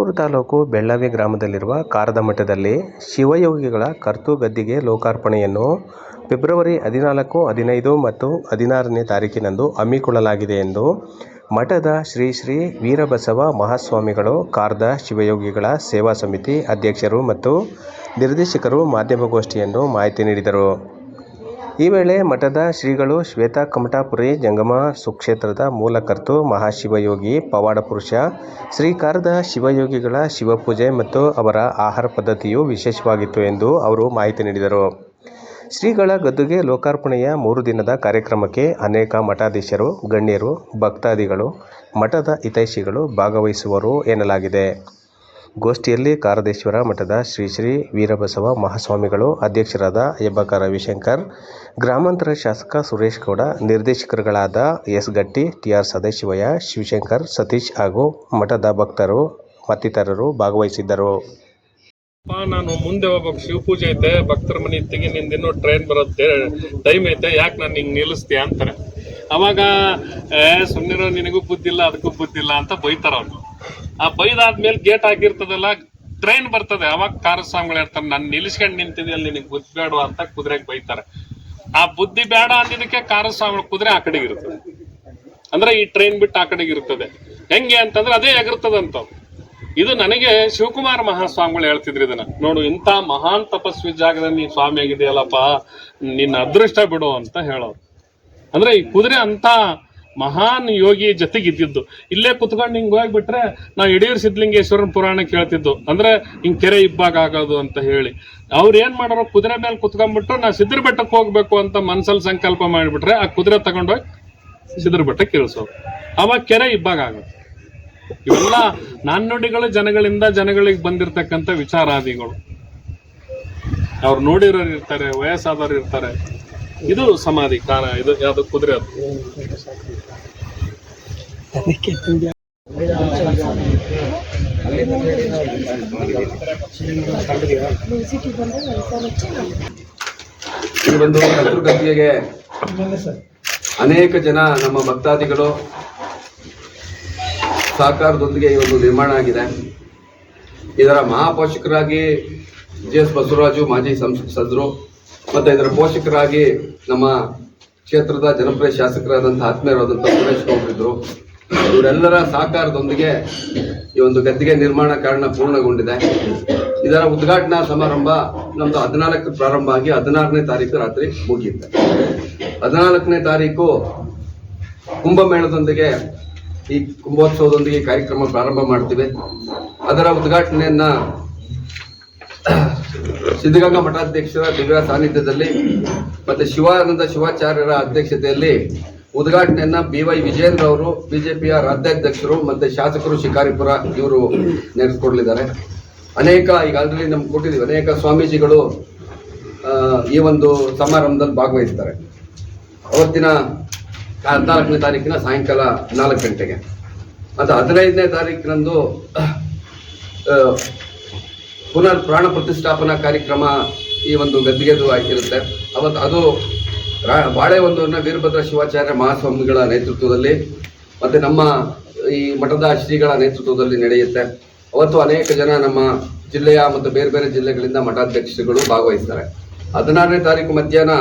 ತುಮಕೂರು ತಾಲೂಕು ಬೆಳ್ಳಾವಿ ಗ್ರಾಮದಲ್ಲಿರುವ ಕಾರದ ಮಠದಲ್ಲಿ ಶಿವಯೋಗಿಗಳ ಕರ್ತು ಗದ್ದಿಗೆ ಲೋಕಾರ್ಪಣೆಯನ್ನು ಫೆಬ್ರವರಿ ಹದಿನಾಲ್ಕು, ಹದಿನೈದು ಮತ್ತು ಹದಿನಾರನೇ ತಾರೀಕಿನಂದು ಹಮ್ಮಿಕೊಳ್ಳಲಾಗಿದೆ ಎಂದು ಮಠದ ಶ್ರೀ ಶ್ರೀ ವೀರಬಸವ ಮಹಾಸ್ವಾಮಿಗಳು, ಕಾರದ ಶಿವಯೋಗಿಗಳ ಸೇವಾ ಸಮಿತಿ ಅಧ್ಯಕ್ಷರು ಮತ್ತು ನಿರ್ದೇಶಕರು ಮಾಧ್ಯಮಗೋಷ್ಠಿಯನ್ನು ಮಾಹಿತಿ ನೀಡಿದರು. ಈ ವೇಳೆ ಮಠದ ಶ್ರೀಗಳು ಶ್ವೇತಾ ಕಮಟಾಪುರಿ ಜಂಗಮ ಸುಕ್ಷೇತ್ರದ ಮೂಲಕರ್ತು ಮಹಾಶಿವಯೋಗಿ ಪವಾಡ ಪುರುಷ ಶ್ರೀಕಾರದ ಶಿವಯೋಗಿಗಳ ಶಿವಪೂಜೆ ಮತ್ತು ಅವರ ಆಹಾರ ಪದ್ಧತಿಯು ವಿಶೇಷವಾಗಿತ್ತು ಎಂದು ಅವರು ಮಾಹಿತಿ ನೀಡಿದರು. ಶ್ರೀಗಳ ಗದ್ದುಗೆ ಲೋಕಾರ್ಪಣೆಯ ಮೂರು ದಿನದ ಕಾರ್ಯಕ್ರಮಕ್ಕೆ ಅನೇಕ ಮಠಾಧೀಶರು, ಗಣ್ಯರು, ಭಕ್ತಾದಿಗಳು, ಮಠದ ಹಿತೈಷಿಗಳು ಭಾಗವಹಿಸುವರು ಎನ್ನಲಾಗಿದೆ. ಗೋಷ್ಠಿಯಲ್ಲಿ ಕಾರದೇಶ್ವರ ಮಠದ ಶ್ರೀ ಶ್ರೀ ವೀರಬಸವ ಮಹಾಸ್ವಾಮಿಗಳು ಅಧ್ಯಕ್ಷರಾದ ಹೆಬ್ಬಕ ರವಿಶಂಕರ್, ಗ್ರಾಮಾಂತರ ಶಾಸಕ ಸುರೇಶ್ ಗೌಡ, ನಿರ್ದೇಶಕರುಗಳಾದ ಎಸ್ ಗಟ್ಟಿ, ಟಿಆರ್ ಸದಾಶಿವಯ್ಯ, ಶಿವಶಂಕರ್, ಸತೀಶ್ ಹಾಗೂ ಮಠದ ಭಕ್ತರು ಮತ್ತಿತರರು ಭಾಗವಹಿಸಿದ್ದರು. ನಾನು ಮುಂದೆ ಹೋಗ್ಬೇಕು. ಶಿವಪೂಜೆ ಐತೆ. ಭಕ್ತರ ಮನೆ ತೆಗಿ ನಿಂದ ಇನ್ನೂ ಟ್ರೈನ್ ಬರುತ್ತೆ. ಟೈಮ್ ಐತೆ. ಯಾಕೆ ನಾನು ಹಿಂಗೆ ನಿಲ್ಲಿಸ್ತೀಯ ಅಂತಾರೆ. ಅವಾಗ, ಏ ಸುಮ್ಮನಿರೋ ನಿನಗೂ ಬುದ್ಧಿಲ್ಲ, ಅದಕ್ಕೂ ಬುದ್ಧಿಲ್ಲ ಅಂತ ಬೈತಾರ ಅವ್ರು. ಆ ಬೈದಾದ್ಮೇಲೆ ಗೇಟ್ ಆಗಿರ್ತದಲ್ಲ ಟ್ರೈನ್ ಬರ್ತದೆ. ಅವಾಗ ಕಾರಸ್ವಾಮಿಗಳು ಹೇಳ್ತಾರೆ ನಾನು ನಿಲ್ಲಿಸ್ಕೊಂಡು ಅಲ್ಲಿ ನಿನಗೆ ಬುದ್ಧಿ ಬೇಡ ಅಂತ ಕುದುರೆಗೆ ಬೈತಾರೆ. ಆ ಬುದ್ಧಿ ಬೇಡ ಅಂದಿದ್ದಕ್ಕೆ ಕಾರಸ್ವಾಮಿಗಳು ಕುದುರೆ ಆ ಕಡೆಗೆ ಇರ್ತದೆ. ಅಂದ್ರೆ ಈ ಟ್ರೈನ್ ಬಿಟ್ಟು ಆ ಕಡೆಗೆ ಇರ್ತದೆ. ಹೆಂಗೆ ಅಂತಂದ್ರೆ ಅದೇ ಎಗರ್ತದಂತ ಇದು ನನಗೆ ಶಿವಕುಮಾರ ಮಹಾಸ್ವಾಮಿಗಳು ಹೇಳ್ತಿದ್ರು ಇದನ್ನ. ನೋಡು, ಇಂಥ ಮಹಾನ್ ತಪಸ್ವಿ ಜಾಗದಲ್ಲಿ ನೀ ಸ್ವಾಮಿ ಆಗಿದೆಯಲ್ಲಪ್ಪ ನಿನ್ನ ಅದೃಷ್ಟ ಬಿಡು ಅಂತ ಹೇಳೋರು. ಅಂದ್ರೆ ಈ ಕುದುರೆ ಅಂತ ಮಹಾನ್ ಯೋಗಿ ಜೊತೆಗಿದ್ದಿದ್ದು. ಇಲ್ಲೇ ಕುತ್ಕೊಂಡು ಹಿಂಗ್ ಹೋಗ್ಬಿಟ್ರೆ ನಾ ಯಡಿಯೂರು ಸಿದ್ಧಲಿಂಗೇಶ್ವರನ ಪುರಾಣ ಕೇಳ್ತಿದ್ದು. ಅಂದ್ರೆ ಹಿಂಗ್ ಕೆರೆ ಇಬ್ಬಾಗ ಆಗೋದು ಅಂತ ಹೇಳಿ. ಅವ್ರು ಏನ್ ಮಾಡೋರು ಕುದುರೆ ಮೇಲೆ ಕುತ್ಕೊಂಡ್ಬಿಟ್ಟು ನಾ ಸಿದ್ರ ಬೆಟ್ಟಕ್ಕೆ ಹೋಗ್ಬೇಕು ಅಂತ ಮನ್ಸಲ್ಲಿ ಸಂಕಲ್ಪ ಮಾಡಿಬಿಟ್ರೆ ಆ ಕುದುರೆ ತಗೊಂಡೋಗಿ ಸಿದ್ರ ಬೆಟ್ಟಕ್ಕೆ ಇಳಿಸೋರು. ಅವಾಗ ಕೆರೆ ಇಬ್ಬಾಗ ಆಗೋದು. ಇವೆಲ್ಲ ನಾಣ್ಣುಡಿಗಳು ಜನಗಳಿಂದ ಜನಗಳಿಗೆ ಬಂದಿರತಕ್ಕಂಥ ವಿಚಾರಾದಿಗಳು. ಅವ್ರು ನೋಡಿರೋರು ಇರ್ತಾರೆ, ವಯಸ್ಸಾದವ್ರು ಇರ್ತಾರೆ. ಇದು ಸಮಾಧಿ ಕಾರಣ ಇದು ಯಾವುದು ಕುದುರೆ ಅದು? ಒಂದು ಕರ್ತೃಗದ್ದಿಗೆಗೆ ಅನೇಕ ಜನ ನಮ್ಮ ಭಕ್ತಾದಿಗಳು ಸಹಕಾರದೊಂದಿಗೆ ಈ ಒಂದು ನಿರ್ಮಾಣ ಆಗಿದೆ. ಇದರ ಮಹಾಪೋಷಕರಾಗಿ ಜಿ ಎಸ್ ಬಸವರಾಜು, ಮಾಜಿ ಸಂಸದರು ಮತ್ತು ಇದರ ಪೋಷಕರಾಗಿ ನಮ್ಮ ಕ್ಷೇತ್ರದ ಜನಪ್ರಿಯ ಶಾಸಕರಾದಂಥ ಆತ್ಮೀಯರಾದಂಥ ಸುರೇಶ್ ಗೌಡ್ರಿದ್ರು ಇವರೆಲ್ಲರ ಸಹಕಾರದೊಂದಿಗೆ ಈ ಒಂದು ಗದ್ದಿಗೆ ನಿರ್ಮಾಣ ಕಾರಣ ಪೂರ್ಣಗೊಂಡಿದೆ. ಇದರ ಉದ್ಘಾಟನಾ ಸಮಾರಂಭ ನಮ್ದು ಹದಿನಾಲ್ಕು ಪ್ರಾರಂಭ ಆಗಿ ಹದಿನಾರನೇ ತಾರೀಕು ರಾತ್ರಿ ಮುಗಿಯುತ್ತೆ. ಹದಿನಾಲ್ಕನೇ ತಾರೀಕು ಕುಂಭಮೇಳದೊಂದಿಗೆ ಈ ಕುಂಭೋತ್ಸವದೊಂದಿಗೆ ಕಾರ್ಯಕ್ರಮ ಪ್ರಾರಂಭ ಮಾಡ್ತೀವಿ. ಅದರ ಉದ್ಘಾಟನೆಯನ್ನ ಸಿದ್ಧಗಂಗಾ ಮಠಾಧ್ಯಕ್ಷರ ದಿವ್ಯ ಸಾನ್ನಿಧ್ಯದಲ್ಲಿ ಮತ್ತೆ ಶಿವಾನಂದ ಶಿವಾಚಾರ್ಯರ ಅಧ್ಯಕ್ಷತೆಯಲ್ಲಿ ಉದ್ಘಾಟನೆಯನ್ನ ಬಿ ವೈ ವಿಜೇಂದ್ರ ಅವರು, ಬಿಜೆಪಿಯ ರಾಜ್ಯಾಧ್ಯಕ್ಷರು ಮತ್ತೆ ಶಾಸಕರು ಶಿಕಾರಿಪುರ ಇವರು ನೆರೆಸ್ಕೊಡ್ಲಿದ್ದಾರೆ. ಅನೇಕ, ಈಗ ಆಲ್ರೆಡಿ ನಮ್ಗೆ ಕೊಟ್ಟಿದ್ದೀವಿ, ಅನೇಕ ಸ್ವಾಮೀಜಿಗಳು ಈ ಒಂದು ಸಮಾರಂಭದಲ್ಲಿ ಭಾಗವಹಿಸ್ತಾರೆ. ಅವತ್ತಿನ ಹದಿನಾಲ್ಕನೇ ತಾರೀಕಿನ ಸಾಯಂಕಾಲ ನಾಲ್ಕು ಗಂಟೆಗೆ. ಮತ್ತು ಹದಿನೈದನೇ ತಾರೀಕಿನಂದು ಪುನರ್ ಪ್ರಾಣ ಪ್ರತಿಷ್ಠಾಪನಾ ಕಾರ್ಯಕ್ರಮ ಈ ಒಂದು ಗದ್ದಿಗೆದು ಆಗಿರುತ್ತೆ. ಅವತ್ತು ಅದು ಬಾಳೆ ಬಾಳೆಹೊನ್ನೂರಿನ ವೀರಭದ್ರ ಶಿವಾಚಾರ್ಯ ಮಹಾಸ್ವಾಮಿಗಳ ನೇತೃತ್ವದಲ್ಲಿ ಮತ್ತೆ ನಮ್ಮ ಈ ಮಠದ ಶ್ರೀಗಳ ನೇತೃತ್ವದಲ್ಲಿ ನಡೆಯುತ್ತೆ. ಅವತ್ತು ಅನೇಕ ಜನ ನಮ್ಮ ಜಿಲ್ಲೆಯ ಮತ್ತು ಬೇರೆ ಬೇರೆ ಜಿಲ್ಲೆಗಳಿಂದ ಮಠಾಧ್ಯಕ್ಷರುಗಳು ಭಾಗವಹಿಸ್ತಾರೆ. ಹದಿನಾರನೇ ತಾರೀಕು ಮಧ್ಯಾಹ್ನ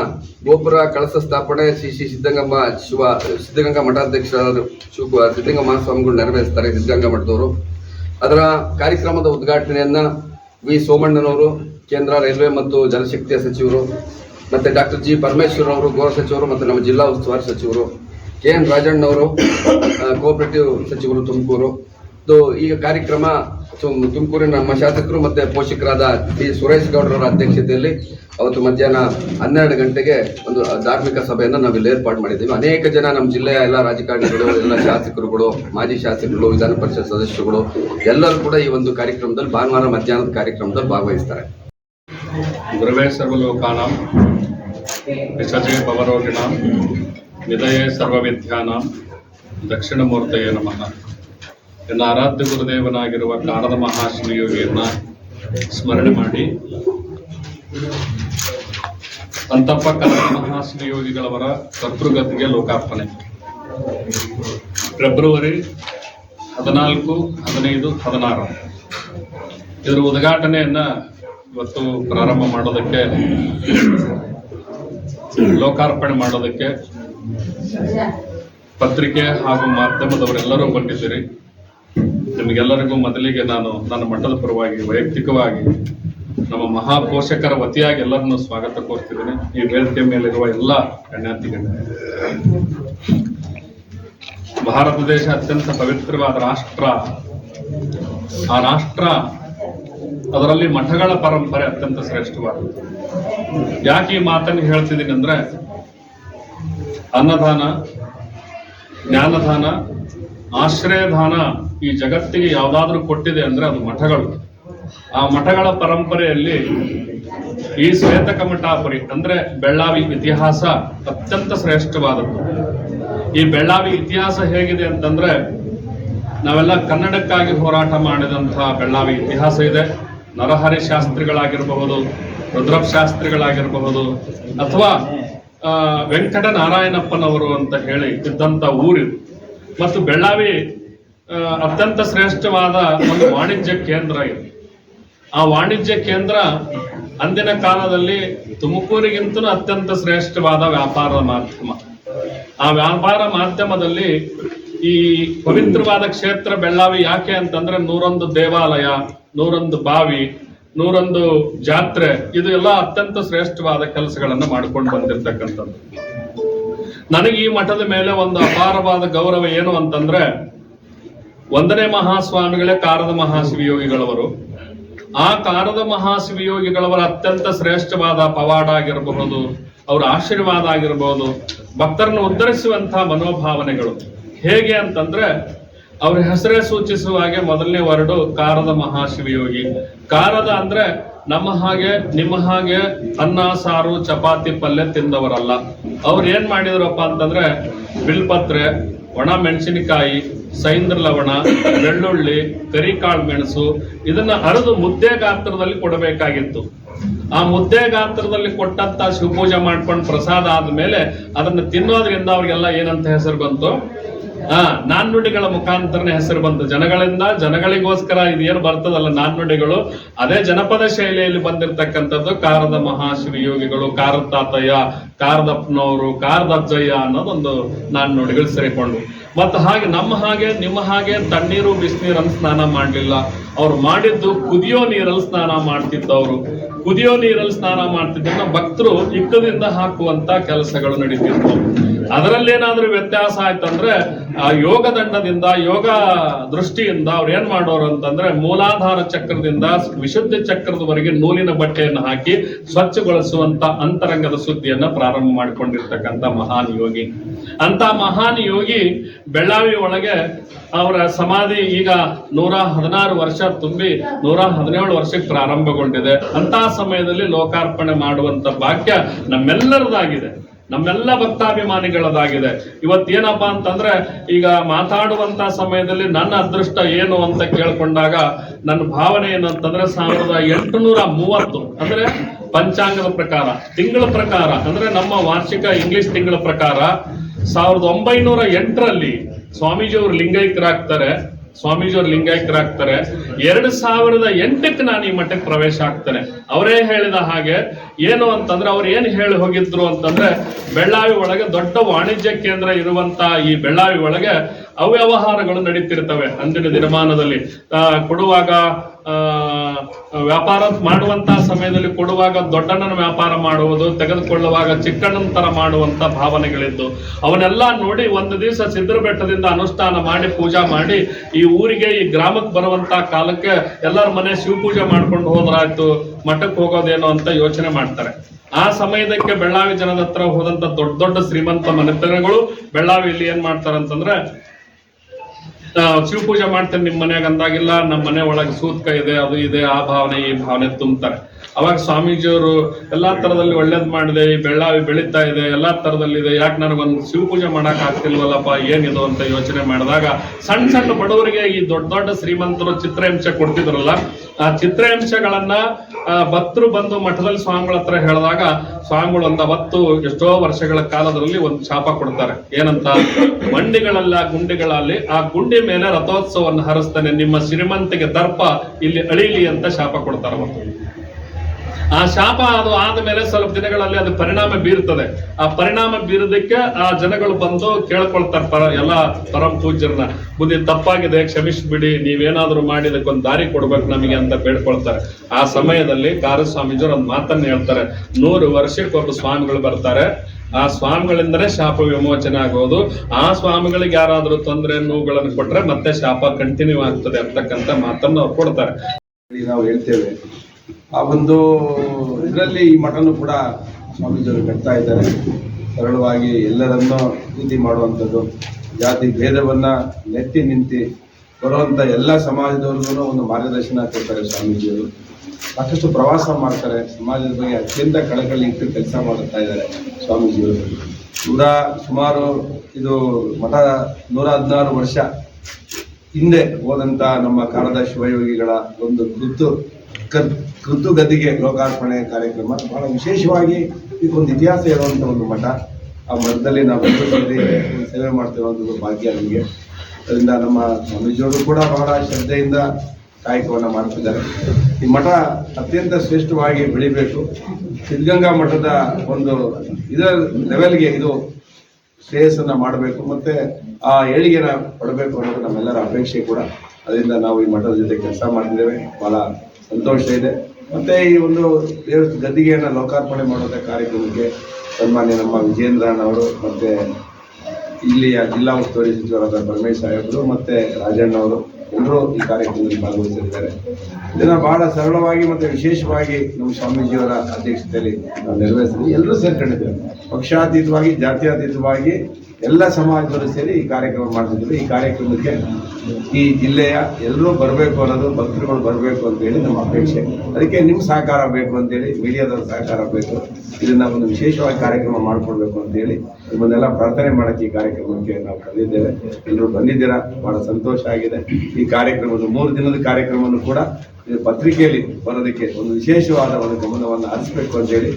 ಗೋಪುರ ಕಳಸ ಸ್ಥಾಪನೆ ಶ್ರೀ ಶ್ರೀ ಸಿದ್ಧಗಂಗಾ ಶಿವ, ಸಿದ್ಧಗಂಗಾ ಮಠಾಧ್ಯಕ್ಷರಾದ ಶಿವ ಸಿದ್ಧಗಂಗಾ ಮಹಾಸ್ವಾಮಿಗಳು ನೆರವೇರಿಸ್ತಾರೆ ಸಿದ್ಧಗಂಗಾ ಮಠದವರು. ಅದರ ಕಾರ್ಯಕ್ರಮದ ಉದ್ಘಾಟನೆಯನ್ನ ವಿ ಸೋಮಣ್ಣನವರು, ಕೇಂದ್ರ ರೈಲ್ವೆ ಮತ್ತು ಜಲಶಕ್ತಿಯ ಸಚಿವರು, ಮತ್ತು ಡಾಕ್ಟರ್ ಜಿ ಪರಮೇಶ್ವರ್ ಅವರು ಗೃಹ ಸಚಿವರು, ಮತ್ತು ನಮ್ಮ ಜಿಲ್ಲಾ ಉಸ್ತುವಾರಿ ಸಚಿವರು, ಕೆ ಎನ್ ರಾಜಣ್ಣವರು ಕೋಆಪರೇಟಿವ್ ಸಚಿವರು ತುಮಕೂರು. ಇದು ಈಗ ಕಾರ್ಯಕ್ರಮ ತುಮ್- ತುಮಕೂರಿನ ನಮ್ಮ ಶಾಸಕರು ಮತ್ತು ಪೋಷಕರಾದ ಡಿ ಸುರೇಶ್ ಗೌಡರವರ ಅಧ್ಯಕ್ಷತೆಯಲ್ಲಿ ಅವತ್ತು ಮಧ್ಯಾಹ್ನ ಹನ್ನೆರಡು ಗಂಟೆಗೆ ಒಂದು ಧಾರ್ಮಿಕ ಸಭೆಯನ್ನು ನಾವು ಇಲ್ಲಿ ಏರ್ಪಾಡು ಮಾಡಿದ್ದೀವಿ. ಅನೇಕ ಜನ ನಮ್ಮ ಜಿಲ್ಲೆಯ ಎಲ್ಲ ರಾಜಕಾರಣಿಗಳು, ಎಲ್ಲ ಶಾಸಕರುಗಳು, ಮಾಜಿ ಶಾಸಕರುಗಳು, ವಿಧಾನ ಪರಿಷತ್ ಸದಸ್ಯರುಗಳು ಎಲ್ಲರೂ ಕೂಡ ಈ ಒಂದು ಕಾರ್ಯಕ್ರಮದಲ್ಲಿ ಭಾನುವಾರ ಮಧ್ಯಾಹ್ನದ ಕಾರ್ಯಕ್ರಮದಲ್ಲಿ ಭಾಗವಹಿಸ್ತಾರೆ. ಗುರುವೇ ಸರ್ವಲೋಕಾನಾಂ ವಿದಯೇ ನಮಃ. ನನ್ನ ಆರಾಧ್ಯ ಗುರುದೇವನಾಗಿರುವ ಕಾಣದ ಮಹಾಶ್ರೀಯೋಗಿಯನ್ನ ಸ್ಮರಣೆ ಮಾಡಿ ಅಂತಪ್ಪ ಕನ್ನಡ ಮಹಾಶ್ರೀಯೋಗಿಗಳವರ ಕರ್ತೃಗತಿಗೆ ಲೋಕಾರ್ಪಣೆ. ಫೆಬ್ರವರಿ ಹದಿನಾಲ್ಕು, ಹದಿನೈದು, ಹದಿನಾರು. ಇದರ ಉದ್ಘಾಟನೆಯನ್ನ ಇವತ್ತು ಪ್ರಾರಂಭ ಮಾಡೋದಕ್ಕೆ, ಲೋಕಾರ್ಪಣೆ ಮಾಡೋದಕ್ಕೆ ಪತ್ರಿಕೆ ಹಾಗೂ ಮಾಧ್ಯಮದವರೆಲ್ಲರೂ ಬಂದಿದ್ದೀರಿ. ನಿಮಗೆಲ್ಲರಿಗೂ ಮೊದಲಿಗೆ ನಾನು ನನ್ನ ಮಠದ ಪರವಾಗಿ, ವೈಯಕ್ತಿಕವಾಗಿ ನಮ್ಮ ಮಹಾಪೋಷಕರ ವತಿಯಾಗಿ ಎಲ್ಲರನ್ನು ಸ್ವಾಗತ ಕೋರ್ತಿದ್ದೇನೆ. ಈ ವೇದಿಕೆ ಮೇಲಿರುವ ಎಲ್ಲ ಭಾರತ ದೇಶ ಅತ್ಯಂತ ಪವಿತ್ರವಾದ ರಾಷ್ಟ್ರ. ಆ ರಾಷ್ಟ್ರ ಅದರಲ್ಲಿ ಮಠಗಳ ಪರಂಪರೆ ಅತ್ಯಂತ ಶ್ರೇಷ್ಠವಾದದ್ದು. ಯಾಕೆ ಈ ಮಾತನ್ನು ಹೇಳ್ತಿದ್ದೀನಿ ಅಂದ್ರೆ, ಅನ್ನದಾನ, ಜ್ಞಾನದಾನ, ಆಶ್ರಯದಾನ ಈ ಜಗತ್ತಿಗೆ ಯಾವುದಾದ್ರೂ ಕೊಟ್ಟಿದೆ ಅಂದ್ರೆ ಅದು ಮಠಗಳು. ಆ ಮಠಗಳ ಪರಂಪರೆಯಲ್ಲಿ ಈ ಶ್ವೇತಕ ಮಠಾಪುರಿ, ಅಂದ್ರೆ ಬೆಳ್ಳಾವಿ ಇತಿಹಾಸ ಅತ್ಯಂತ ಶ್ರೇಷ್ಠವಾದದ್ದು. ಈ ಬೆಳ್ಳಾವಿ ಇತಿಹಾಸ ಹೇಗಿದೆ ಅಂತಂದ್ರೆ ನಾವೆಲ್ಲ ಕನ್ನಡಕ್ಕಾಗಿ ಹೋರಾಟ ಮಾಡಿದಂತಹ ಬೆಳ್ಳಾವಿ ಇತಿಹಾಸ ಇದೆ. ನರಹರಿ ಶಾಸ್ತ್ರಿಗಳಾಗಿರಬಹುದು, ರುದ್ರಪ್ ಶಾಸ್ತ್ರಿಗಳಾಗಿರಬಹುದು, ಅಥವಾ ವೆಂಕಟ ನಾರಾಯಣಪ್ಪನವರು ಅಂತ ಹೇಳಿ ಇದ್ದಂತ ಊರಿದು. ಮತ್ತು ಬೆಳ್ಳಾವಿ ಅತ್ಯಂತ ಶ್ರೇಷ್ಠವಾದ ಒಂದು ವಾಣಿಜ್ಯ ಕೇಂದ್ರ ಇದು. ಆ ವಾಣಿಜ್ಯ ಕೇಂದ್ರ ಅಂದಿನ ಕಾಲದಲ್ಲಿ ತುಮಕೂರಿಗಿಂತಲೂ ಅತ್ಯಂತ ಶ್ರೇಷ್ಠವಾದ ವ್ಯಾಪಾರ ಮಾಧ್ಯಮ. ಆ ವ್ಯಾಪಾರ ಮಾಧ್ಯಮದಲ್ಲಿ ಈ ಪವಿತ್ರವಾದ ಕ್ಷೇತ್ರ ಬೆಳ್ಳಾವಿ ಯಾಕೆ ಅಂತಂದ್ರೆ ನೂರೊಂದು ದೇವಾಲಯ, ನೂರೊಂದು ಬಾವಿ, ನೂರೊಂದು ಜಾತ್ರೆ, ಇದು ಎಲ್ಲ ಅತ್ಯಂತ ಶ್ರೇಷ್ಠವಾದ ಕೆಲಸಗಳನ್ನ ಮಾಡ್ಕೊಂಡು ಬಂದಿರತಕ್ಕಂಥದ್ದು. ನನಗೆ ಈ ಮಠದ ಮೇಲೆ ಒಂದು ಅಪಾರವಾದ ಗೌರವ ಏನು ಅಂತಂದ್ರೆ, ಒಂದನೇ ಮಹಾಸ್ವಾಮಿಗಳೇ ಕಾರದ ಮಹಾಶಿವಯೋಗಿಗಳವರು ಆ ಕಾರದ ಮಹಾಶಿವಯೋಗಿಗಳವರ ಅತ್ಯಂತ ಶ್ರೇಷ್ಠವಾದ ಪವಾಡ ಆಗಿರಬಹುದು, ಅವರ ಆಶೀರ್ವಾದ ಆಗಿರಬಹುದು, ಭಕ್ತರನ್ನು ಉದ್ಧರಿಸುವಂತಹ ಮನೋಭಾವನೆಗಳು. ಹೇಗೆ ಅಂತಂದ್ರೆ, ಅವ್ರ ಹೆಸರೇ ಸೂಚಿಸುವ ಹಾಗೆ ಮೊದಲನೇ ವರ್ಡು ಕಾರದ ಮಹಾಶಿವಯೋಗಿ. ಕಾರದ ಅಂದ್ರೆ ನಮ್ಮ ಹಾಗೆ, ನಿಮ್ಮ ಹಾಗೆ ಅನ್ನ, ಸಾರು, ಚಪಾತಿ, ಪಲ್ಯ ತಿಂದವರಲ್ಲ. ಅವ್ರು ಏನ್ ಮಾಡಿದ್ರಪ್ಪ ಅಂತಂದ್ರೆ, ಬಿಲ್ಪತ್ರೆ ಒಣ ಮೆಣಸಿನಕಾಯಿ ಸೈಂದ್ರ ಲವಣ, ಬೆಳ್ಳುಳ್ಳಿ, ಕರಿಕಾಳು ಮೆಣಸು ಇದನ್ನ ಹರಿದು ಮುದ್ದೆ ಗಾತ್ರದಲ್ಲಿ ಕೊಡಬೇಕಾಗಿತ್ತು. ಆ ಮುದ್ದೆ ಗಾತ್ರದಲ್ಲಿ ಕೊಟ್ಟಂತ ಶಿವಪೂಜೆ ಮಾಡ್ಕೊಂಡು ಪ್ರಸಾದ ಆದ್ಮೇಲೆ ಅದನ್ನ ತಿನ್ನೋದ್ರಿಂದ ಅವ್ರಿಗೆಲ್ಲ ಏನಂತ ಹೆಸರು ಬಂತು? ನಾಣ್ಣುಡಿಗಳ ಮುಖಾಂತರನೇ ಹೆಸರು ಬಂತು. ಜನಗಳಿಂದ ಜನಗಳಿಗೋಸ್ಕರ ಇದೇನು ಬರ್ತದಲ್ಲ ನಾಣ್ಣುಡಿಗಳು? ಅದೇ ಜನಪದ ಶೈಲಿಯಲ್ಲಿ ಬಂದಿರತಕ್ಕಂಥದ್ದು ಕಾರದ ಮಹಾಶ್ರೀಯೋಗಿಗಳು ಯೋಗಿಗಳು ಕಾರದ ತಾತಯ್ಯ ಕಾರದಪ್ಪನವರು ಕಾರದಜ್ಜಯ್ಯ ಅನ್ನೋದೊಂದು ನಾಣ್ಣುಡಿಗಳು ಸೇರಿಕೊಂಡು ಮತ್ತು ಹಾಗೆ ನಮ್ಮ ಹಾಗೆ, ನಿಮ್ಮ ಹಾಗೆ ತಣ್ಣೀರು, ಬಿಸಿನೀರನ್ನು ಸ್ನಾನ ಮಾಡಲಿಲ್ಲ. ಅವ್ರು ಮಾಡಿದ್ದು ಕುದಿಯೋ ನೀರಲ್ಲಿ ಸ್ನಾನ ಮಾಡ್ತಿದ್ದವರು. ಕುದಿಯೋ ನೀರಲ್ಲಿ ಸ್ನಾನ ಮಾಡ್ತಿದ್ದ ಭಕ್ತರು ಇಕ್ಕದಿಂದ ಹಾಕುವಂತ ಕೆಲಸಗಳು ನಡೀತಿದ್ವು. ಅದರಲ್ಲೇನಾದ್ರೂ ವ್ಯತ್ಯಾಸ ಆಯ್ತಂದ್ರೆ ಆ ಯೋಗ ದಂಡದಿಂದ, ಯೋಗ ದೃಷ್ಟಿಯಿಂದ ಅವ್ರು ಏನ್ ಮಾಡೋರು ಅಂತಂದ್ರೆ ಮೂಲಾಧಾರ ಚಕ್ರದಿಂದ ವಿಶುದ್ಧ ಚಕ್ರದವರೆಗೆ ನೂಲಿನ ಬಟ್ಟೆಯನ್ನು ಹಾಕಿ ಸ್ವಚ್ಛಗೊಳಿಸುವಂತ ಅಂತರಂಗದ ಸುದ್ದಿಯನ್ನ ಪ್ರಾರಂಭ ಮಾಡಿಕೊಂಡಿರ್ತಕ್ಕಂಥ ಮಹಾನ್ ಯೋಗಿ. ಅಂತ ಮಹಾನ್ ಯೋಗಿ ಬೆಳ್ಳಾವಿ ಒಳಗೆ ಅವರ ಸಮಾಧಿ ಈಗ ನೂರ ಹದಿನಾರು ವರ್ಷ ತುಂಬಿ ನೂರ ಹದಿನೇಳು ವರ್ಷಕ್ಕೆ ಪ್ರಾರಂಭಗೊಂಡಿದೆ. ಅಂತ ಸಮಯದಲ್ಲಿ ಲೋಕಾರ್ಪಣೆ ಮಾಡುವಂತ ಭಾಗ್ಯ ನಮ್ಮೆಲ್ಲರದಾಗಿದೆ. ನಮ್ಮೆಲ್ಲ ಭಕ್ತಾಭಿಮಾನಿಗಳದಾಗಿದೆ ಇವತ್ತೇನಪ್ಪ ಅಂತಂದ್ರೆ, ಈಗ ಮಾತಾಡುವಂತ ಸಮಯದಲ್ಲಿ ನನ್ನ ಅದೃಷ್ಟ ಏನು ಅಂತ ಕೇಳ್ಕೊಂಡಾಗ, ನನ್ನ ಭಾವನೆ ಏನಂತಂದ್ರೆ ಸಾವಿರದ ಎಂಟುನೂರ ಮೂವತ್ತು, ಅಂದ್ರೆ ಪಂಚಾಂಗದ ಪ್ರಕಾರ, ತಿಂಗಳ ಪ್ರಕಾರ, ಅಂದ್ರೆ ನಮ್ಮ ವಾರ್ಷಿಕ ಇಂಗ್ಲಿಷ್ ತಿಂಗಳ ಪ್ರಕಾರ, ಸಾವಿರದ ಒಂಬೈನೂರ ಎಂಟರಲ್ಲಿ ಸ್ವಾಮೀಜಿಯವರು ಲಿಂಗೈಕ್ಯರಾಗ್ತಾರೆ. ಸ್ವಾಮೀಜಿಯವರು ಲಿಂಗಾಯತರಾಗ್ತಾರೆ ಎರಡು ಸಾವಿರದ ಎಂಟಕ್ಕೆ ನಾನು ಈ ಮಠಕ್ಕೆ ಪ್ರವೇಶ ಆಗ್ತೇನೆ. ಅವರೇ ಹೇಳಿದ ಹಾಗೆ ಏನು ಅಂತಂದ್ರೆ ಅವ್ರು ಏನು ಹೇಳಿ ಹೋಗಿದ್ರು ಅಂತಂದ್ರೆ ಬೆಳ್ಳಾವಿ ಒಳಗೆ ದೊಡ್ಡ ವಾಣಿಜ್ಯ ಕೇಂದ್ರ ಇರುವಂತ ಈ ಬೆಳ್ಳಾವಿ ಒಳಗೆ ಅವ್ಯವಹಾರಗಳು ನಡೀತಿರ್ತವೆ ಅಂದಿನ ದಿನಮಾನದಲ್ಲಿ. ಕೊಡುವಾಗ ವ್ಯಾಪಾರ ಮಾಡುವಂತ ಸಮಯದಲ್ಲಿ ಕೊಡುವಾಗ ದೊಡ್ಡಣ್ಣನ ವ್ಯಾಪಾರ ಮಾಡುವುದು, ತೆಗೆದುಕೊಳ್ಳುವಾಗ ಚಿಕ್ಕಣ್ಣನ ತರ ಮಾಡುವಂತ ಭಾವನೆಗಳಿದ್ದು, ಅವನ್ನೆಲ್ಲ ನೋಡಿ ಒಂದು ದಿವಸ ಸಿದ್ರ ಬೆಟ್ಟದಿಂದ ಅನುಷ್ಠಾನ ಮಾಡಿ, ಪೂಜಾ ಮಾಡಿ, ಈ ಊರಿಗೆ, ಈ ಗ್ರಾಮಕ್ಕೆ ಬರುವಂತ ಕಾಲಕ್ಕೆ ಎಲ್ಲರ ಮನೆ ಶಿವಪೂಜೆ ಮಾಡ್ಕೊಂಡು ಹೋದ್ರಾಯ್ತು, ಮಠಕ್ಕೆ ಹೋಗೋದೇನೋ ಅಂತ ಯೋಚನೆ ಮಾಡ್ತಾರೆ. ಆ ಸಮಯದಕ್ಕೆ ಬೆಳ್ಳಾವಿ ಜನದ ಹತ್ರ ಹೋದಂತ ದೊಡ್ಡ ದೊಡ್ಡ ಶ್ರೀಮಂತ ಮನೆತನಗಳು, ಬೆಳ್ಳಾವಿಯಲ್ಲಿ ಏನ್ ಮಾಡ್ತಾರೆ ಅಂತಂದ್ರೆ ಶಿವಪೂಜೆ ಮಾಡ್ತೇನೆ ನಿಮ್ಮ ಮನ್ಯಾಗ ಅಂದಾಗಿಲ್ಲ ನಮ್ಮ ಮನೆ ಒಳಗೆ ಸೂತ್ಕ ಇದೆ, ಅದು ಇದೆ, ಆ ಭಾವನೆ, ಈ ಭಾವನೆ ತುಂಬ್ತಾರೆ. ಅವಾಗ ಸ್ವಾಮೀಜಿಯವರು ಎಲ್ಲಾ ತರದಲ್ಲಿ ಒಳ್ಳೇದ್ ಮಾಡಿದೆ, ಈ ಬೆಳ್ಳಾವಿ ಬೆಳೀತಾ ಇದೆ, ಎಲ್ಲಾ ತರದಲ್ಲಿದೆ, ಯಾಕೆ ನನಗೊಂದು ಶಿವ ಪೂಜೆ ಮಾಡಕ್ ಆಗ್ತಿಲ್ವಲ್ಲಪ್ಪ, ಏನಿದು ಅಂತ ಯೋಚನೆ ಮಾಡಿದಾಗ ಸಣ್ಣ ಸಣ್ಣ ಬಡವರಿಗೆ ಈ ದೊಡ್ಡ ದೊಡ್ಡ ಶ್ರೀಮಂತರು ಚಿತ್ರಹಿಂಸೆ ಕೊಡ್ತಿದ್ರಲ್ಲ, ಆ ಚಿತ್ರಹಿಂಸೆಗಳನ್ನ ಭಕ್ತರು ಬಂದು ಮಠದಲ್ಲಿ ಸ್ವಾಮಿಗಳ ಹತ್ರ ಹೇಳಿದಾಗ ಸ್ವಾಮಿಗಳು ಒಂದು ಅವತ್ತು ಎಷ್ಟೋ ವರ್ಷಗಳ ಕಾಲದಲ್ಲಿ ಒಂದು ಶಾಪ ಕೊಡ್ತಾರೆ. ಏನಂತ? ಮಂಡಿಗಳಲ್ಲ ಗುಂಡಿಗಳಲ್ಲಿ ಆ ಗುಂಡಿ ಮೇಲೆ ರಥೋತ್ಸವವನ್ನು ಹರಿಸ್ತಾನೆ, ನಿಮ್ಮ ಶ್ರೀಮಂತಿಗೆ ದರ್ಪ, ಇಲ್ಲಿ ಅಳಿಲಿ ಅಂತ ಶಾಪ ಕೊಡ್ತಾರೆ ಅವತ್ತು ಆ ಶಾಪ ಅದು ಆದ ಮೇಲೆ ಸ್ವಲ್ಪ ದಿನಗಳಲ್ಲಿ ಅದು ಪರಿಣಾಮ ಬೀರುತ್ತದೆ. ಆ ಪರಿಣಾಮ ಬೀರೋದಕ್ಕೆ ಆ ಜನಗಳು ಬಂದು ಕೇಳ್ಕೊಳ್ತಾರೆ ಪರ ಎಲ್ಲ ಪರಂ ಪೂಜ್ಯರನ್ನ. ಬುದ್ಧಿ ತಪ್ಪಾಗಿದೆ, ಕ್ಷಮಿಸ್ಬಿಡಿ, ನೀವೇನಾದ್ರೂ ಮಾಡಿ ಇದಕ್ಕೊಂದು ದಾರಿ ಕೊಡ್ಬೇಕು ನಮಗೆ ಅಂತ ಬೇಡ್ಕೊಳ್ತಾರೆ. ಆ ಸಮಯದಲ್ಲಿ ಕಾರಸ್ವಾಮೀಜಿಯವರು ಒಂದು ಮಾತನ್ನ ಹೇಳ್ತಾರೆ. ನೂರು ವರ್ಷಕ್ಕೊಬ್ಬ ಸ್ವಾಮಿಗಳು ಬರ್ತಾರೆ. ಆ ಸ್ವಾಮಿಗಳಿಂದಲೇ ಶಾಪ ವಿಮೋಚನೆ ಆಗೋದು. ಆ ಸ್ವಾಮಿಗಳಿಗೆ ಯಾರಾದ್ರೂ ತೊಂದರೆ, ನೋವುಗಳನ್ನು ಕೊಟ್ರೆ ಮತ್ತೆ ಶಾಪ ಕಂಟಿನ್ಯೂ ಆಗ್ತದೆ ಅಂತಕ್ಕಂಥ ಮಾತನ್ನು ಅವ್ರು ಕೊಡ್ತಾರೆ. ನಾವು ಹೇಳ್ತೇವೆ ಆ ಒಂದು ಇದರಲ್ಲಿ ಈ ಮಠನೂ ಕೂಡ ಸ್ವಾಮೀಜಿಯವರು ಕಟ್ತಾ ಇದ್ದಾರೆ. ಸರಳವಾಗಿ ಎಲ್ಲರನ್ನೂ ಪ್ರೀತಿ ಮಾಡುವಂಥದ್ದು. ಜಾತಿ ಭೇದವನ್ನ ನೆತ್ತಿ ನಿಂತು ಬರುವಂಥ ಎಲ್ಲ ಸಮಾಜದವ್ರಿಗೂ ಒಂದು ಮಾರ್ಗದರ್ಶನ ಕೊಡ್ತಾರೆ ಸ್ವಾಮೀಜಿಯವರು. ಸಾಕಷ್ಟು ಪ್ರವಾಸ ಮಾಡ್ತಾರೆ. ಸಮಾಜದ ಬಗ್ಗೆ ಅತ್ಯಂತ ಕಳಕಳಿ ಇಟ್ಟು ಕೆಲಸ ಮಾಡುತ್ತಾ ಇದ್ದಾರೆ ಸ್ವಾಮೀಜಿಯವರು. ನೂರ ಸುಮಾರು ಇದು ಮಠ ನೂರ ಹದಿನಾರು ವರ್ಷ ಹಿಂದೆ ಹೋದಂತ ನಮ್ಮ ಕಾಲದ ಶಿವಯೋಗಿಗಳ ಒಂದು ಗುರುತು ಕೃತು ಗದ್ದಿಗೆ ಲೋಕಾರ್ಪಣೆ ಕಾರ್ಯಕ್ರಮ ಬಹಳ ವಿಶೇಷವಾಗಿ ಇದಕ್ಕೊಂದು ಇತಿಹಾಸ ಇರುವಂತ ಒಂದು ಮಠ. ಆ ಮಠದಲ್ಲಿ ನಾವು ಸೇವೆ ಮಾಡ್ತಿರುವಂಥದ್ದು ಭಾಗ್ಯ ನಮಗೆ. ಅದರಿಂದ ನಮ್ಮ ಸ್ವಾಮೀಜಿಯವರು ಕೂಡ ಬಹಳ ಶ್ರದ್ಧೆಯಿಂದ ಕಾಯಕವನ್ನು ಮಾಡ್ತಿದ್ದಾರೆ ಈ ಮಠ ಅತ್ಯಂತ ಶ್ರೇಷ್ಠವಾಗಿ ಬೆಳಿಬೇಕು. ಸಿದ್ಧಗಂಗಾ ಮಠದ ಒಂದು ಇದರ ಲೆವೆಲ್ಗೆ ಇದು ಶ್ರೇಯಸ್ಸನ್ನ ಮಾಡಬೇಕು ಮತ್ತೆ ಆ ಏಳಿಗೆನ ಪಡಬೇಕು ಅನ್ನೋದು ನಮ್ಮೆಲ್ಲರ ಅಪೇಕ್ಷೆ ಕೂಡ. ಅದರಿಂದ ನಾವು ಈ ಮಠದ ಜೊತೆ ಕೆಲಸ ಮಾಡ್ತಿದ್ದೇವೆ. ಬಹಳ ಸಂತೋಷ ಇದೆ. ಮತ್ತೆ ಈ ಒಂದು ದೇವ ಗದ್ದಿಗೆಯನ್ನ ಲೋಕಾರ್ಪಣೆ ಮಾಡುವಂಥ ಕಾರ್ಯಕ್ರಮಕ್ಕೆ ಸನ್ಮಾನ್ಯ ನಮ್ಮ ವಿಜೇಂದ್ರನವರು ಮತ್ತೆ ಇಲ್ಲಿಯ ಜಿಲ್ಲಾ ಉಸ್ತುವಾರಿ ಸಚಿವರಾದ ಪರಮೇಶ್ ಸಾಹೇಬರು ಮತ್ತೆ ರಾಜಣ್ಣ ಅವರು ಎಲ್ಲರೂ ಈ ಕಾರ್ಯಕ್ರಮದಲ್ಲಿ ಭಾಗವಹಿಸಲಿದ್ದಾರೆ ಇದನ್ನ ಬಹಳ ಸರಳವಾಗಿ ಮತ್ತೆ ವಿಶೇಷವಾಗಿ ನಮ್ಮ ಸ್ವಾಮೀಜಿಯವರ ಅಧ್ಯಕ್ಷತೆಯಲ್ಲಿ ನಾವು ನೆರವೇರಿಸಿದ್ವಿ. ಎಲ್ಲರೂ ಸೇರ್ಕೊಂಡಿದ್ದೇವೆ. ಪಕ್ಷಾತೀತವಾಗಿ, ಜಾತ್ಯತೀತವಾಗಿ ಎಲ್ಲ ಸಮಾಜದವರು ಸೇರಿ ಈ ಕಾರ್ಯಕ್ರಮ ಮಾಡ್ತಿದ್ರು ಈ ಕಾರ್ಯಕ್ರಮಕ್ಕೆ ಈ ಜಿಲ್ಲೆಯ ಎಲ್ಲರೂ ಬರಬೇಕು ಅನ್ನೋದು ಭಕ್ತರುಗಳು ಬರಬೇಕು ಅಂತ ಹೇಳಿ ನಮ್ಮ ಅಪೇಕ್ಷೆ. ಅದಕ್ಕೆ ನಿಮ್ಮ ಸಹಕಾರ ಬೇಕು ಅಂತೇಳಿ ಮೀಡಿಯಾದವ್ರ ಸಹಕಾರ ಬೇಕು. ಇದನ್ನು ಒಂದು ವಿಶೇಷವಾಗಿ ಕಾರ್ಯಕ್ರಮ ಮಾಡಿಕೊಡ್ಬೇಕು ಅಂತೇಳಿ ನಿಮ್ಮನ್ನೆಲ್ಲ ಪ್ರಾರ್ಥನೆ ಮಾಡೋಕ್ಕೆ ಈ ಕಾರ್ಯಕ್ರಮಕ್ಕೆ ನಾವು ಕರೆದಿದ್ದೇವೆ ಎಲ್ಲರೂ ಬಂದಿದ್ದೀರಾ? ಬಹಳ ಸಂತೋಷ ಆಗಿದೆ. ಈ ಕಾರ್ಯಕ್ರಮದ ಮೂರು ದಿನದ ಕಾರ್ಯಕ್ರಮವನ್ನು ಕೂಡ ಪತ್ರಿಕೆಯಲ್ಲಿ ಬರೋದಕ್ಕೆ ಒಂದು ವಿಶೇಷವಾದ ಒಂದು ಗಮನವನ್ನು ಹರಿಸಬೇಕು ಅಂತೇಳಿ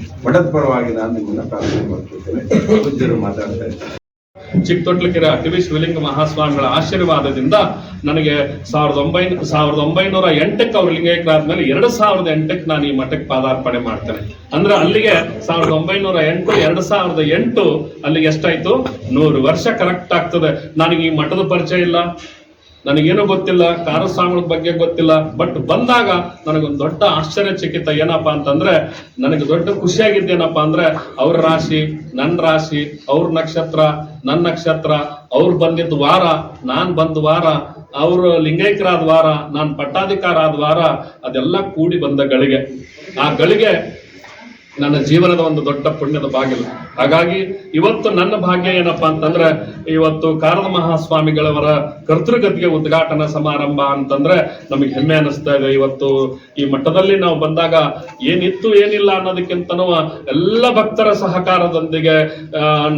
ಪರವಾಗಿ ನಾನು ನಿಮ್ಮನ್ನ ಪ್ರಾರ್ಥನೆ ಮಾಡ್ತಿದ್ದೇನೆ ಪೂಜ್ಯರು ಮಾತಾಡ್ತಾ ಚಿಕ್ಕತೊಟ್ಲಕೆರೆ ಅಟವಿ ಶಿವಲಿಂಗ ಮಹಾಸ್ವಾಮಿಗಳ ಆಶೀರ್ವಾದದಿಂದ ನನಗೆ ಸಾವಿರದ ಒಂಬೈನೂರ ಸಾವಿರದ ಒಂಬೈನೂರ ಎಂಟಕ್ಕೆ ಅವ್ರ ಲಿಂಗೈಕ್ಯರಾದ್ಮೇಲೆ ಎರಡು ಸಾವಿರದ ಎಂಟಕ್ಕೆ ನಾನು ಈ ಮಠಕ್ಕೆ ಪಾದಾರ್ಪಣೆ ಮಾಡ್ತೇನೆ. ಅಂದ್ರೆ ಅಲ್ಲಿಗೆ ಸಾವಿರದ ಒಂಬೈನೂರ ಎಂಟು, ಎರಡು ಸಾವಿರದ ಎಂಟು ಅಲ್ಲಿಗೆ ಎಷ್ಟಾಯ್ತು? ನೂರು ವರ್ಷ ಕರೆಕ್ಟ್ ಆಗ್ತದೆ. ನನಗೆ ಈ ಮಠದ ಪರಿಚಯ ಇಲ್ಲ. ನನಗೇನು ಗೊತ್ತಿಲ್ಲ ಕಾರಸ್ವಾಮಿಗಳ ಬಗ್ಗೆ ಗೊತ್ತಿಲ್ಲ ಬಟ್ ಬಂದಾಗ ನನಗೊಂದು ದೊಡ್ಡ ಆಶ್ಚರ್ಯ ಚಕಿತ ಏನಪ್ಪಾ ಅಂತಂದ್ರೆ, ನನಗೆ ದೊಡ್ಡ ಖುಷಿಯಾಗಿದ್ದೇನಪ್ಪ ಅಂದ್ರೆ, ಅವ್ರ ರಾಶಿ ನನ್ನ ರಾಶಿ, ಅವ್ರ ನಕ್ಷತ್ರ ನನ್ನ ನಕ್ಷತ್ರ, ಅವ್ರು ಬಂದಿದ್ದ ವಾರ, ನಾನು ಬಂದ ವಾರ, ಅವರು ಲಿಂಗೈಕ್ಯರಾದ ವಾರ, ನಾನು ಪಟ್ಟಾಧಿಕಾರ ಆದ ವಾರ, ಅದೆಲ್ಲ ಕೂಡಿ ಬಂದ ಗಳಿಗೆ. ಆ ಗಳಿಗೆ ನನ್ನ ಜೀವನದ ಒಂದು ದೊಡ್ಡ ಪುಣ್ಯದ ಬಾಗಿಲು ಹಾಗಾಗಿ ಇವತ್ತು ನನ್ನ ಭಾಗ್ಯ ಏನಪ್ಪಾ ಅಂತಂದ್ರೆ, ಇವತ್ತು ಕಾರದ ಮಹಾಸ್ವಾಮಿಗಳವರ ಕರ್ತೃಗತಿಗೆ ಉದ್ಘಾಟನಾ ಸಮಾರಂಭ ಅಂತಂದ್ರೆ ನಮಗೆ ಹೆಮ್ಮೆ ಅನಿಸ್ತಾ ಇದೆ. ಇವತ್ತು ಈ ಮಠದಲ್ಲಿ ನಾವು ಬಂದಾಗ ಏನಿತ್ತು ಏನಿಲ್ಲ ಅನ್ನೋದಕ್ಕಿಂತನೂ ಎಲ್ಲ ಭಕ್ತರ ಸಹಕಾರದೊಂದಿಗೆ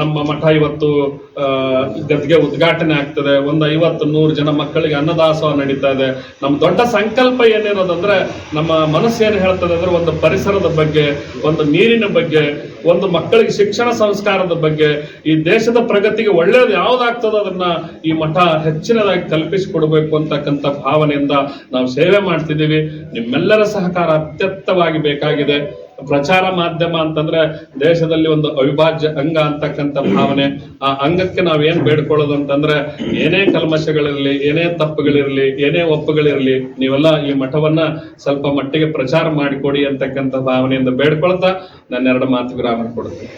ನಮ್ಮ ಮಠ ಇವತ್ತು ಗದ್ಗೆ ಉದ್ಘಾಟನೆ ಆಗ್ತದೆ. ಒಂದು ಐವತ್ತು ನೂರು ಜನ ಮಕ್ಕಳಿಗೆ ಅನ್ನದಾಸೋಹ ನಡೀತಾ ಇದೆ. ನಮ್ಮ ದೊಡ್ಡ ಸಂಕಲ್ಪ ಏನಿರೋದಂದ್ರೆ, ನಮ್ಮ ಮನಸ್ಸು ಏನು ಹೇಳ್ತದೆ ಅಂದ್ರೆ ಒಂದು ಪರಿಸರದ ಬಗ್ಗೆ, ಒಂದು ನೀರಿನ ಬಗ್ಗೆ, ಒಂದು ಮಕ್ಕಳಿಗೆ ಶಿಕ್ಷಣ ಸಂಸ್ಕಾರದ ಬಗ್ಗೆ ಈ ದೇಶದ ಪ್ರಗತಿಗೆ ಒಳ್ಳೇದು ಯಾವ್ದಾಗ್ತದೋ ಅದನ್ನ ಈ ಮಠ ಹೆಚ್ಚಿನದಾಗಿ ಕಲ್ಪಿಸಿಕೊಡ್ಬೇಕು ಅಂತಕ್ಕಂಥ ಭಾವನೆಯಿಂದ ನಾವು ಸೇವೆ ಮಾಡ್ತಿದ್ದೀವಿ. ನಿಮ್ಮೆಲ್ಲರ ಸಹಕಾರ ಅತ್ಯತ್ತವಾಗಿ ಬೇಕಾಗಿದೆ. ಪ್ರಚಾರ ಮಾಧ್ಯಮ ಅಂತಂದ್ರೆ ದೇಶದಲ್ಲಿ ಒಂದು ಅವಿಭಾಜ್ಯ ಅಂಗ ಅಂತಕ್ಕಂಥ ಭಾವನೆ. ಆ ಅಂಗಕ್ಕೆ ನಾವ್ ಏನ್ ಬೇಡ್ಕೊಳ್ಳೋದು ಅಂತಂದ್ರೆ ಏನೇ ಕಲ್ಮಶಗಳಿರ್ಲಿ, ಏನೇ ತಪ್ಪುಗಳಿರಲಿ, ಏನೇ ಒಪ್ಪುಗಳಿರಲಿ, ನೀವೆಲ್ಲ ಈ ಮಠವನ್ನ ಸ್ವಲ್ಪ ಮಟ್ಟಿಗೆ ಪ್ರಚಾರ ಮಾಡಿಕೊಡಿ ಅಂತಕ್ಕಂಥ ಭಾವನೆಯಿಂದ ಬೇಡ್ಕೊಳ್ತಾ ನನ್ನೆರಡು ಮಾತು ವಿರಾಮ ಕೊಡ್ತೀನಿ